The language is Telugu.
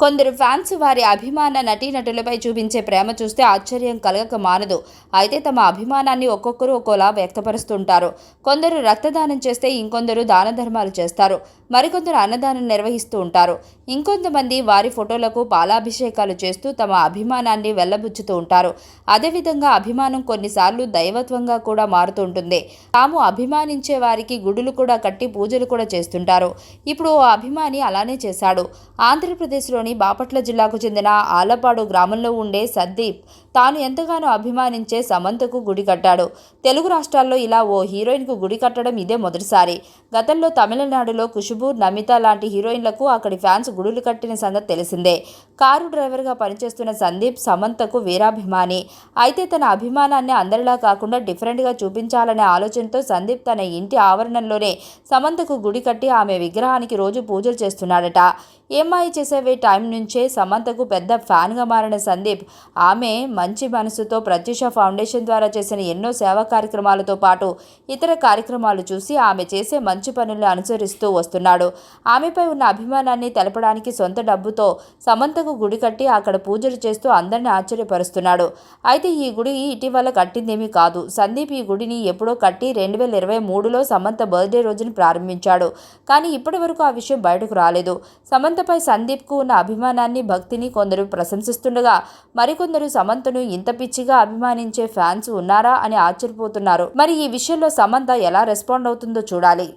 కొందరు ఫ్యాన్స్ వారి అభిమాన నటీనటులపై చూపించే ప్రేమ చూస్తే ఆశ్చర్యం కలగక మానదు. అయితే తమ అభిమానాన్ని ఒక్కొక్కరు ఒక్కోలా వ్యక్తపరుస్తుంటారు. కొందరు రక్తదానం చేస్తే ఇంకొందరు దాన ధర్మాలు చేస్తారు. మరికొందరు అన్నదానం నిర్వహిస్తూ ఉంటారు. ఇంకొంతమంది వారి ఫోటోలకు పాలాభిషేకాలు చేస్తూ తమ అభిమానాన్ని వెళ్ళబుచ్చుతూ ఉంటారు. అదేవిధంగా అభిమానం కొన్నిసార్లు దైవత్వంగా కూడా మారుతూ ఉంటుంది. తాము అభిమానించే వారికి గుడులు కూడా కట్టి పూజలు కూడా చేస్తుంటారు. ఇప్పుడు ఓ అభిమాని అలానే చేశాడు. ఆంధ్రప్రదేశ్లోని బాపట్ల జిల్లాకు చెందిన ఆలపాడు గ్రామంలో ఉండే సందీప్ తాను ఎంతగానో అభిమానించే సమంతకు గుడి కట్టాడు. తెలుగు రాష్ట్రాల్లో ఇలా ఓ హీరోయిన్కు గుడి కట్టడం ఇదే మొదటిసారి. గతంలో తమిళనాడులో కుషుబు నమిత లాంటి హీరోయిన్లకు అక్కడి ఫ్యాన్స్ గుడులు కట్టిన సంగతి తెలిసిందే. కారు డ్రైవర్గా పనిచేస్తున్న సందీప్ సమంతకు వీరాభిమాని. అయితే తన అభిమానాన్ని అందరిలా కాకుండా డిఫరెంట్గా చూపించాలనే ఆలోచనతో సందీప్ తన ఇంటి ఆవరణంలోనే సమంతకు గుడి కట్టి ఆమె విగ్రహానికి రోజు పూజలు చేస్తున్నాడట. ఏమ్మాయి చేసేవే టైం నుంచే సమంతకు పెద్ద ఫ్యాన్గా మారిన సందీప్ ఆమె మంచి మనసుతో ప్రత్యూష ఫౌండేషన్ ద్వారా చేసిన ఎన్నో సేవా కార్యక్రమాలతో పాటు ఇతర కార్యక్రమాలు చూసి ఆమె చేసే మంచి పనులను అనుసరిస్తూ అన్నాడు. ఆమెపై ఉన్న అభిమానాన్ని తెలపడానికి సొంత డబ్బుతో సమంతకు గుడి కట్టి అక్కడ పూజలు చేస్తూ అందరిని ఆశ్చర్యపరుస్తున్నాడు. అయితే ఈ గుడి ఇటీవల కట్టిందేమీ కాదు. సందీప్ ఈ గుడిని ఎప్పుడో కట్టి రెండు వేల ఇరవై మూడులో సమంత బర్త్డే రోజున ప్రారంభించాడు. కానీ ఇప్పటి వరకు ఆ విషయం బయటకు రాలేదు. సమంతపై సందీప్కు ఉన్న అభిమానాన్ని భక్తిని కొందరు ప్రశంసిస్తుండగా మరికొందరు సమంతను ఇంత పిచ్చిగా అభిమానించే ఫ్యాన్స్ ఉన్నారా అని ఆశ్చర్యపోతున్నారు. మరి ఈ విషయంలో సమంత ఎలా రెస్పాండ్ అవుతుందో చూడాలి.